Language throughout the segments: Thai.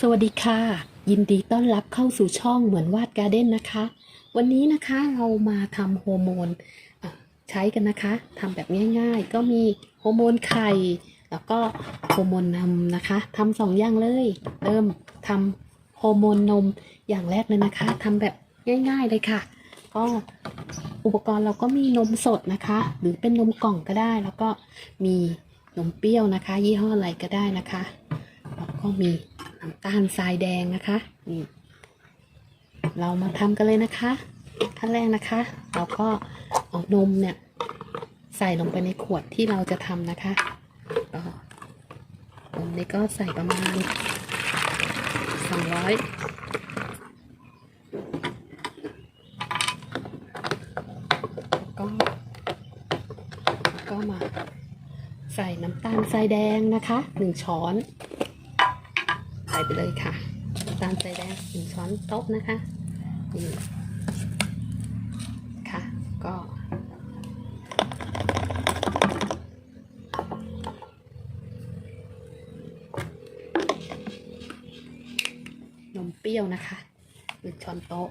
สวัสดีค่ะ ยินดีต้อนรับเข้าสู่ช่องเหมือนวาดการ์เด้นนะคะ วันนี้นะคะเรามาทำฮอร์โมนใช้กันนะคะทำแบบง่ายๆ ก็มีฮอร์โมนไข่ แล้วก็ฮอร์โมนนมนะคะทำสองอย่างเลย เริ่มทำฮอร์โมนนมอย่างแรกเลยนะคะทำแบบง่าย ๆเลยค่ะ ก็อุปกรณ์เราก็มีนมสดนะคะ หรือเป็นนมกล่องก็ได้ แล้วก็มีนมเปรี้ยวนะคะ ยี่ห้ออะไรก็ได้นะคะแล้วก็มี น้ำตาลทรายแดงนะคะนี่เรามาทำกันเลยนะคะขั้นแรกนะคะ เราก็เอานมเนี่ย ใส่ลงไปในขวดที่เราจะทำนะคะก็นมนี่ก็ใส่ประมาณสองร้อยก็ก็มาใส่น้ำตาลทรายแดงนะคะหนึ่งช้อน ส่ไปเลยค่ะน้ำตาลใจแดงหนึ่งช้อนโต๊ะนะคะนี่ค่ะ ก็นมเปรี้ยวนะคะหนึ่งช้อนโต๊ะ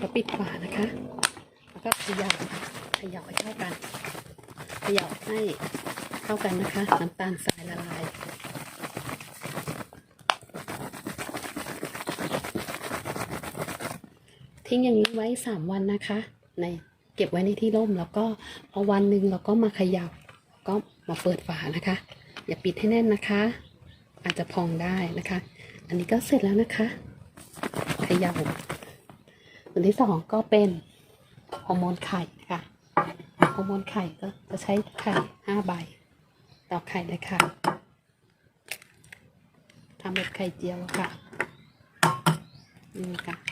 ก็ ปิดฝานะคะ แล้วก็เขย่าเขย่าให้เข้ากันเขย่าให้เข้ากันนะคะ น้ำตาลทรายละลายทิ้งอย่างนี้ไว้สามวันนะคะ ในเก็บไว้ในที่ร่มแล้วก็พอวันหนึ่งเราก็มาขยับก็มาเปิดฝานะคะ อย่าปิดให้แน่นนะคะ อาจจะพองได้นะคะ อันนี้ก็เสร็จแล้วนะคะ ขยับ ส่วนที่สองก็เป็นฮอร์โมนไข่ค่ะฮอร์โมนไข่ก็จะใช้ไข่ห้าใบต่อไข่เลยค่ะทำแบบไข่เจียวค่ะนี่ค่ะ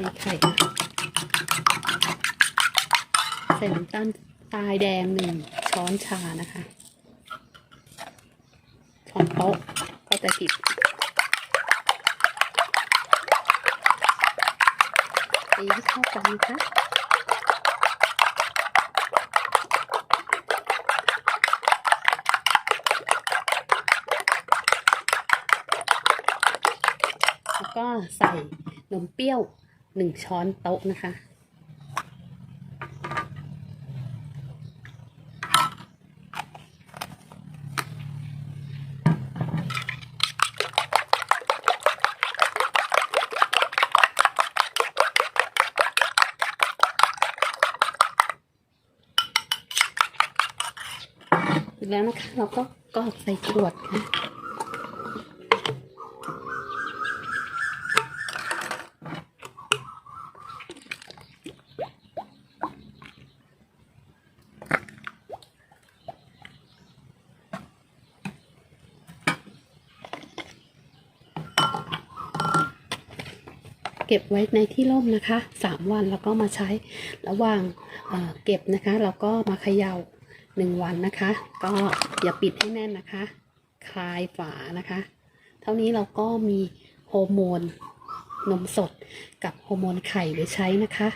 นี่ไข่ค่ะใส่น้ำตาลทรายแดงหนึ่งช้อนชานะคะ ช้อนโต๊ะก็จะผิดตีให้เข้ากันนะคะแล้วก็ใส่นมเปรี้ยว หนึ่งช้อนโต๊ะนะคะเสร็จแล้วนะคะ เราก็กรอกใส่ขวดค่ะ เก็บไว้ในที่ร่มนะคะสามวันแล้วก็มาใช้ระหว่างเเก็บนะคะเราก็มาเขย่าหนึ่งวันนะคะ ก็อย่าปิดให้แน่นนะคะ คลายฝานะคะ เท่านี้เราก็มีฮอร์โมนนมสดกับฮอร์โมนไข่ไว้ใช้นะคะ